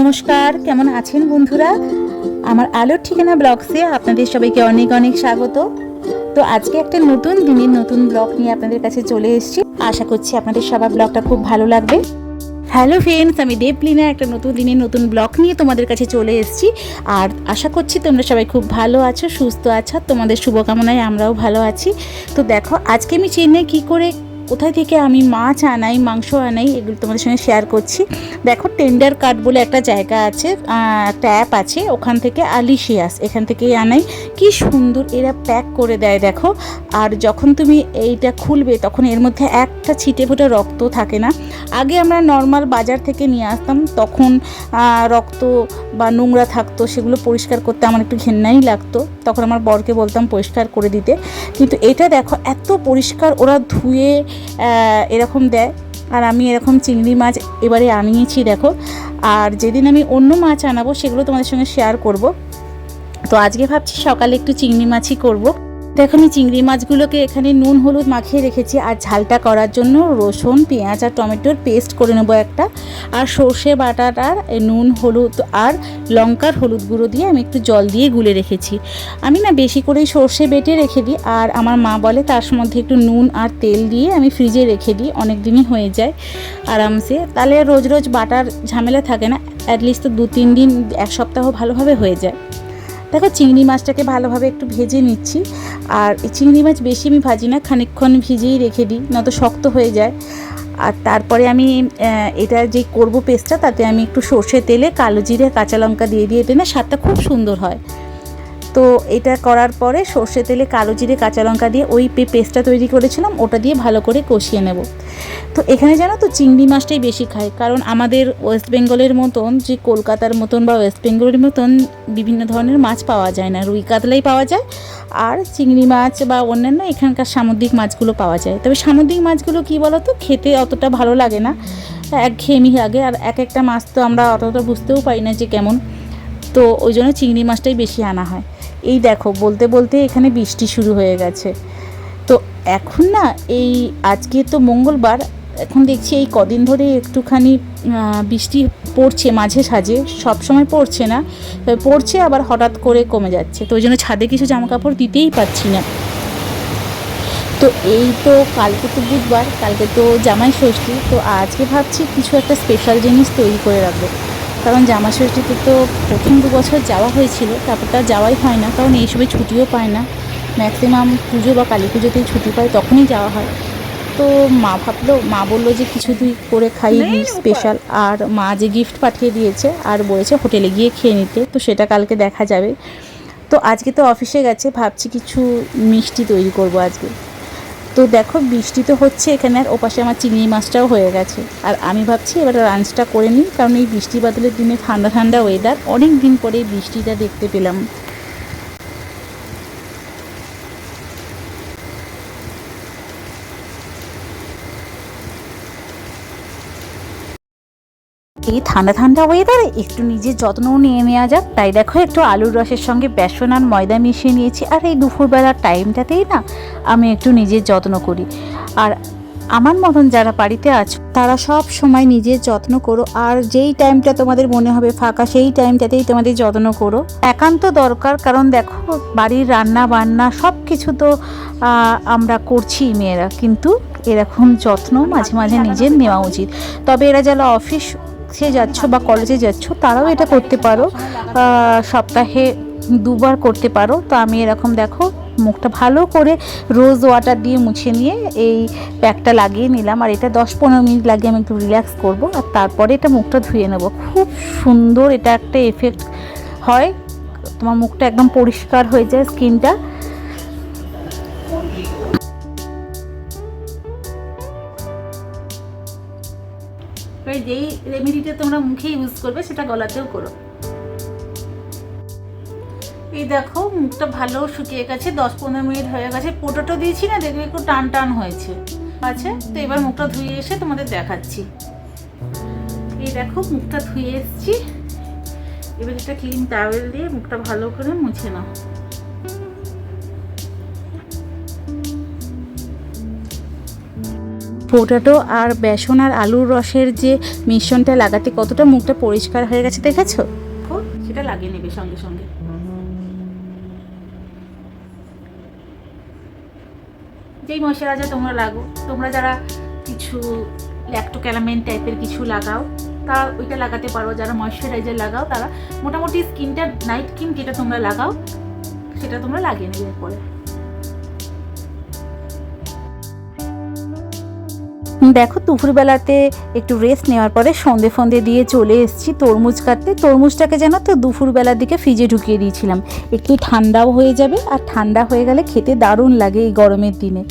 নমস্কার, কেমন আছেন বন্ধুরা? আমার আলোর ঠিকানা ব্লগসে আপনাদের সবাইকে অনেক অনেক স্বাগত। তো আজকে একটা নতুন দিনের নতুন ব্লগ নিয়ে আপনাদের কাছে চলে এসেছি। আশা করছি আপনাদের সবার ব্লগটা খুব ভালো লাগবে। হ্যালো ফ্রেন্ডস আমি দেবলিনা, একটা নতুন দিনের নতুন ব্লগ নিয়ে তোমাদের কাছে চলে এসেছি। আর আশা করছি তোমরা সবাই খুব ভালো আছো, সুস্থ আছো তোমাদের শুভকামনায় আমরাও ভালো আছি। তো দেখো, আজকে আমি চেন্নাই কী করে কোথায় থেকে আমি মাছ আনাই, মাংস আনাই, এগুলো তোমাদের সঙ্গে শেয়ার করছি। দেখো টেন্ডার কার্ড বলে একটা জায়গা আছে একটা অ্যাপ আছে, ওখান থেকে আলিশিয়াস এখান থেকেই আনাই। কি সুন্দর, এরা প্যাক করে দেয়, দেখো। আর যখন তুমি এইটা খুলবে, তখন এর মধ্যে একটা ছিটে ফোটা রক্ত থাকে না। আগে আমরা নর্মাল বাজার থেকে নিয়ে আসতাম, তখন রক্ত বা নোংরা থাকতো, সেগুলো পরিষ্কার করতে আমার একটু ঘেন্নাই লাগতো। তখন আমার বরকে বলতাম পরিষ্কার করে দিতে। কিন্তু এটা দেখো, এত পরিষ্কার, ওরা ধুয়ে এরকম দেয়। আর আমি এরকম চিংড়ি মাছ এবারে আনিয়েছি, দেখো। আর যেদিন আমি অন্য মাছ আনাবো, সেগুলো তোমাদের সঙ্গে শেয়ার করব। তো আজকে ভাবছি সকালে একটু চিংড়ি মাছই করব। দেখো আমি চিংড়ি মাছগুলোকে এখানে নুন, হলুদ মাখিয়ে রেখেছি আর ঝালটা করার জন্য রসুন, পেঁয়াজ আর টমেটোর পেস্ট করে নেব একটা। আর সর্ষে বাটাটার নুন, হলুদ আর লঙ্কার হলুদ গুঁড়ো দিয়ে আমি একটু জল দিয়ে গুলে রেখেছি। আমি না বেশি করেই সর্ষে বেটে রেখে দিই আর আমার মা বলে তার মধ্যে একটু নুন আর তেল দিয়ে আমি ফ্রিজে রেখে দিই অনেক দিনই হয়ে যায় আরামসে। তাহলে রোজ রোজ বাটার ঝামেলা থাকে না অ্যাটলিস্ট তো দু তিন দিন, এক সপ্তাহ ভালোভাবে হয়ে যায়। দেখো, চিংড়ি মাছটাকে ভালোভাবে একটু ভেজে নিচ্ছি। আর এই চিংড়ি মাছ বেশি আমি ভাজি না, খানিকক্ষণ ভিজেই রেখে দিই, নয়তো শক্ত হয়ে যায়। আর তারপরে আমি এটা যে করব পেস্টটা, তাতে আমি একটু সর্ষে তেলে কালো জিরে, কাঁচা লঙ্কা দিয়ে দিয়ে এতে না স্বাদটা খুব সুন্দর হয়। তো এটা করার পরে সর্ষে তেলে কালো জিরে, কাঁচা লঙ্কা দিয়ে ওই পেস্টটা তৈরি করেছিলাম, ওটা দিয়ে ভালো করে কষিয়ে নেব। তো এখানে জানো তো চিংড়ি মাছটাই বেশি খায়, কারণ আমাদের ওয়েস্ট বেঙ্গলের মতন যে কলকাতার মতন বা ওয়েস্ট বেঙ্গলের মতন বিভিন্ন ধরনের মাছ পাওয়া যায় না, রুই কাতলাই পাওয়া যায় আর চিংড়ি মাছ বা অন্যান্য এখানকার সামুদ্রিক মাছগুলো পাওয়া যায়। তবে সামুদ্রিক মাছগুলো কী বলো তো খেতে অতটা ভালো লাগে না, একঘেয়েমি লাগে আর এক একটা মাছ তো আমরা অতটা বুঝতেও পারি না যে কেমন। তো ওই জন্য চিংড়ি মাছটাই বেশি আনা হয়। এই দেখো, বলতে বলতে এখানে বৃষ্টি শুরু হয়ে গেছে। তো এখন না, এই আজকে তো মঙ্গলবার, এখন দেখছি এই কদিন ধরে একটুখানি বৃষ্টি পড়ছে মাঝে সাঝে সব সময় পড়ছে না পড়ছে আবার হঠাৎ করে কমে যাচ্ছে। তো ওই জন্য ছাদে কিছু জামা কাপড় দিতেই পারছি না। তো এই তো কালকে তো বুধবার, কালকে তো জামাই ষষ্ঠী, তো আজকে ভাবছি কিছু একটা স্পেশাল জিনিস তৈরি করে রাখব। কারণ জামা ষষ্ঠীতে তো প্রথম দু বছর যাওয়া হয়েছিল তারপর তো আর যাওয়াই হয় না কারণ এই সময় ছুটিও পায় না। ম্যাক্সিমাম পুজো বা কালী পুজোতেই ছুটি পায় তখনই যাওয়া হয়। তো মা ভাবলো মা বলল যে কিছু তুই করে খাইয়ে দিস স্পেশাল আর মা যে গিফট পাঠিয়ে দিয়েছে আর বলেছে হোটেলে গিয়ে খেয়ে নিতে তো সেটা কালকে দেখা যাবে। তো আজকে তো অফিসে গেছে ভাবছি কিছু মিষ্টি তৈরি করব আজকে। তো দেখো, বৃষ্টি তো হচ্ছে এখানে, আর ওপাশে আমার চিংড়ি মাছটাও হয়ে গেছে। আর আমি ভাবছি এবার লাঞ্চটা করে নিই, কারণ এই বৃষ্টি বাদলের দিনে ঠান্ডা ঠান্ডা ওয়েদার অনেক দিন পরে বৃষ্টিটা দেখতে পেলাম। এই ঠান্ডা ঠান্ডা ওয়েদারে একটু নিজের যত্নও নিয়ে নেওয়া যাক। তাই দেখো, একটু আলুর রসের সঙ্গে বেসন আর ময়দা মিশিয়ে নিয়েছি। আর এই দুপুরবেলার টাইমটাতেই না আমি একটু নিজের যত্ন করি। আর আমার মতন যারা বাড়িতে আছো, তারা সব সময় নিজের যত্ন করো। আর যেই টাইমটা তোমাদের মনে হবে ফাঁকা, সেই টাইমটাতেই তোমাদের যত্ন করো। একান্ত দরকার, কারণ দেখো, বাড়ির রান্না বান্না সব কিছু তো আমরা করছি মেয়েরা। কিন্তু এরকম যত্ন মাঝে মাঝে নিজের নেওয়া উচিত। তবে এরা যারা অফিস সে যাচ্ছ বা কলেজে যাচ্ছ, তারাও এটা করতে পারো। সপ্তাহে দুবার করতে পারো। তো আমি এরকম দেখো, মুখটা ভালো করে রোজ ওয়াটার দিয়ে মুছে নিয়ে এই প্যাকটা লাগিয়ে নিলাম। আর এটা দশ পনেরো মিনিট লাগিয়ে আমি একটু রিল্যাক্স করব। আর তারপরে এটা মুখটা ধুয়ে নেব। খুব সুন্দর এটা একটা এফেক্ট হয়। তোমার মুখটা একদম পরিষ্কার হয়ে যায় স্কিনটা এবার যেই রেমেডিটা তোমরা মুখে ইউজ করবে, সেটা গলাতেও করো। এই দেখো, মুখটা ভালো শুকিয়ে গেছে, দশ পনেরো মিনিট হয়ে গেছে। পোটোটো দিয়েছি না, দেখবে একটু টান টান হয়েছে। আছে? তো এবার মুখটা ধুয়ে এসে তোমাদের দেখাচ্ছি। এই দেখো, মুখটা ধুয়ে এসেছি। এবার একটা ক্লিন টাওয়েল দিয়ে মুখটা ভালো করে মুছে নাও। পোটাটো আর বেসন আর আলুর রসের যে মিশ্রণটা লাগাতে কতটা মুখটা পরিষ্কার হয়ে গেছে দেখেছ? সেটা লাগিয়ে নেবে সঙ্গে সঙ্গে। যেই ময়শ্চারাইজার তোমরা লাগো, তোমরা যারা কিছু ল্যাক্টোক্যালামেন টাইপের কিছু লাগাও, তারা ওইটা লাগাতে পারো। যারা ময়শ্চারাইজার লাগাও, তারা মোটামুটি স্কিনটা নাইট ক্রিম যেটা তোমরা লাগাও, সেটা তোমরা লাগিয়ে নেবে পরে দেখো দুপুরবেলাতে একটু রেস্ট নেওয়ার পরে সন্ধে ফন্দে দিয়ে চলে এসেছি তরমুজ কাটতে। তরমুজটাকে যেন তো দুপুরবেলার দিকে ফ্রিজে ঢুকিয়ে দিয়েছিলাম। একটু ঠান্ডাও হয়ে যাবে আর ঠান্ডা হয়ে গেলে খেতে দারুণ লাগে এই গরমের দিনে।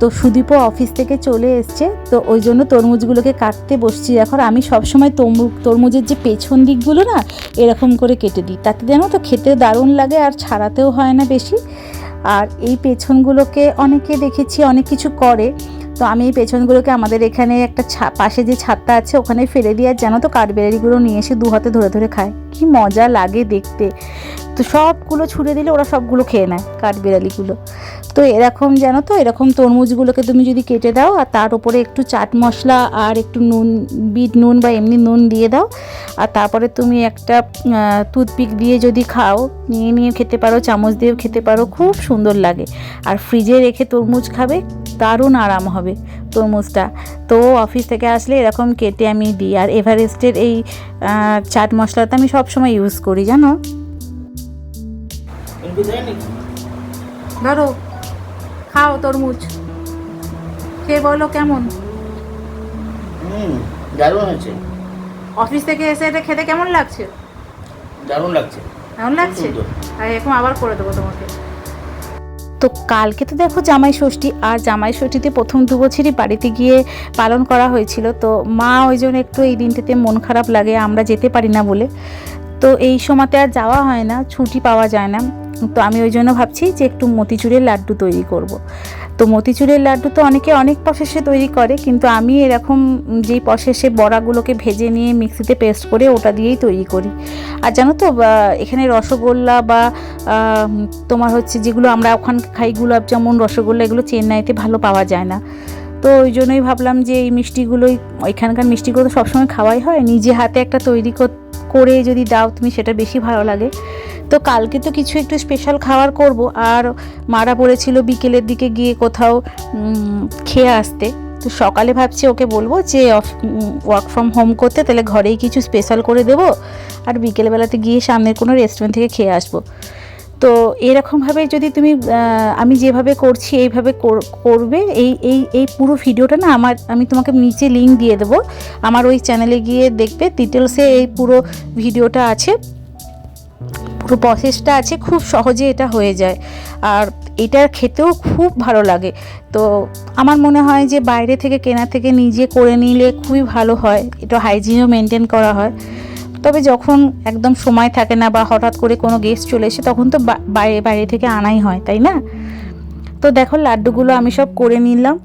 তো সুদীপও অফিস থেকে চলে এসছে, তো ওই জন্য তরমুজগুলোকে কাটতে বসছি। এখন আমি সবসময় তরমুজ তরমুজের যে পেছন দিকগুলো না, এরকম করে কেটে দিই। তাতে যেন তো খেতে দারুণ লাগে আর ছাড়াতেও হয় না বেশি। আর এই পেছনগুলোকে অনেকে দেখেছি, অনেক কিছু করে। তো আমি এই পেছনগুলোকে আমাদের এখানে একটা পাশে যে ছাদটা আছে, ওখানে ফেলে দিয়ে আর তো কাঠবেড়ারিগুলো নিয়ে এসে দু হাতে ধরে ধরে খায়। কি মজা লাগে দেখতে। তো সবগুলো ছুঁড়ে দিলে ওরা সবগুলো খেয়ে নেয় কাঠবেড়ালিগুলো তো এরকম জানো তো, এরকম তরমুজগুলোকে তুমি যদি কেটে দাও আর তার উপরে একটু চাট মশলা আর একটু নুন, বিট নুন বা এমনি নুন দিয়ে দাও আর তারপরে তুমি একটা টুথপিক দিয়ে যদি খাও, নিয়ে নিয়ে খেতে পারো, চামচ দিয়েও খেতে পারো, খুব সুন্দর লাগে। আর ফ্রিজে রেখে তরমুজ খাবে, দারুণ আরাম হবে তরমুজটা। তো অফিস থেকে আসলে এরকম কেটে আমি দিই। আর এভারেস্টের এই চাট মশলাটা আমি সবসময় ইউজ করি, জানো? ধরো খাও তরমুজ। খেয়ে বলো কেমন? দারুণ হয়েছে। অফিস থেকে এসে এটা খেতে কেমন লাগছে? দারুণ লাগছে। কেমন লাগছে? আর এখন আবার করে দেবো তোমাকে। তো কালকে তো দেখো জামাই ষষ্ঠী আর জামাই ষষ্ঠীতে প্রথম দু বছরই বাড়িতে গিয়ে পালন করা হয়েছিল। তো মা ওই জন্য একটু এই দিনটাতে মন খারাপ লাগে আমরা যেতে পারি না বলে। তো এই সময়তে আর যাওয়া হয় না, ছুটি পাওয়া যায় না। তো আমি ওই জন্য ভাবছি যে একটু মতিচুরের লাড্ডু তৈরি করব। তো মতিচুরের লাড্ডু তো অনেকে অনেক প্রসেসে তৈরি করে, কিন্তু আমি এরকম যেই প্রসেসে বড়াগুলোকে ভেজে নিয়ে মিক্সিতে পেস্ট করে ওটা দিয়েই তৈরি করি। আর জানো তো এখানে রসগোল্লা বা তোমার হচ্ছে যেগুলো আমরা ওখানে খাই গুলাব যেমন রসগোল্লা এগুলো চেন্নাইতে ভালো পাওয়া যায় না। তো ওই জন্যই ভাবলাম যে এই মিষ্টিগুলোই এখানকার মিষ্টিগুলো তো সবসময় খাওয়াই হয়, নিজে হাতে একটা তৈরি কর- করে যদি দাও, তুমি সেটা বেশি ভালো লাগে। তো কালকে তো কিছু একটু স্পেশাল খাবার করব। আর মারা পড়েছিল বিকেলের দিকে গিয়ে কোথাও খেয়ে আসতে। তো সকালে ভাবছি ওকে বলব যে ওয়ার্ক ফ্রম হোম করতে, তাহলে ঘরেই কিছু স্পেশাল করে দেবো। আর বিকেলবেলাতে গিয়ে সামনের কোনো রেস্টুরেন্ট থেকে খেয়ে আসব। তো এরকমভাবে যদি তুমি আমি যেভাবে করছি, এইভাবে করবে, এই এই এই পুরো ভিডিওটা না আমার, আমি তোমাকে নিচে লিঙ্ক দিয়ে দেবো। আমার ওই চ্যানেলে গিয়ে দেখবে ডিটেলসে এই পুরো ভিডিওটা আছে। পুরো প্রসেসটা আছে, খুব সহজে এটা হয়ে যায়। আর এটা খেতেও খুব ভালো লাগে। তো আমার মনে হয় যে বাইরে থেকে কেনা থেকে নিজে করে নিলে খুবই ভালো হয়। এটা হাইজিনও মেনটেন করা হয়। তবে যখন একদম সময় থাকে না বা হঠাৎ করে কোনো গেস্ট চলে এসে, তখন তো বাইরে বাইরে থেকে আনাই হয়, তাই না? তো দেখো, লাড্ডুগুলো আমি সব করে নিলাম।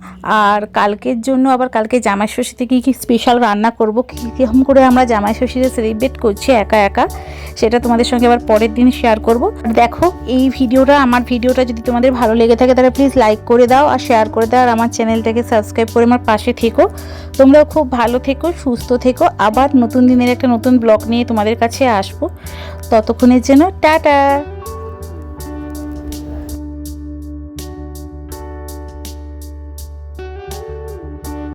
আর কালকের জন্য আবার কালকে জামাই ষষ্ঠীতে কী কী স্পেশাল রান্না করব? কী কীরকম করে আমরা জামাই ষষ্ঠীতে সেলিব্রেট করছি একা একা, সেটা তোমাদের সঙ্গে আবার পরের দিন শেয়ার করব। দেখো, এই ভিডিওটা, আমার ভিডিওটা যদি তোমাদের ভালো লেগে থাকে, তাহলে প্লিজ লাইক করে দাও আর শেয়ার করে দাও আর আমার চ্যানেলটাকে সাবস্ক্রাইব করে আমার পাশে থেকো। তোমরাও খুব ভালো থেকো, সুস্থ থেকো। আবার নতুন দিনের একটা নতুন ব্লগ নিয়ে তোমাদের কাছে আসব। ততক্ষণের জন্য টাটা!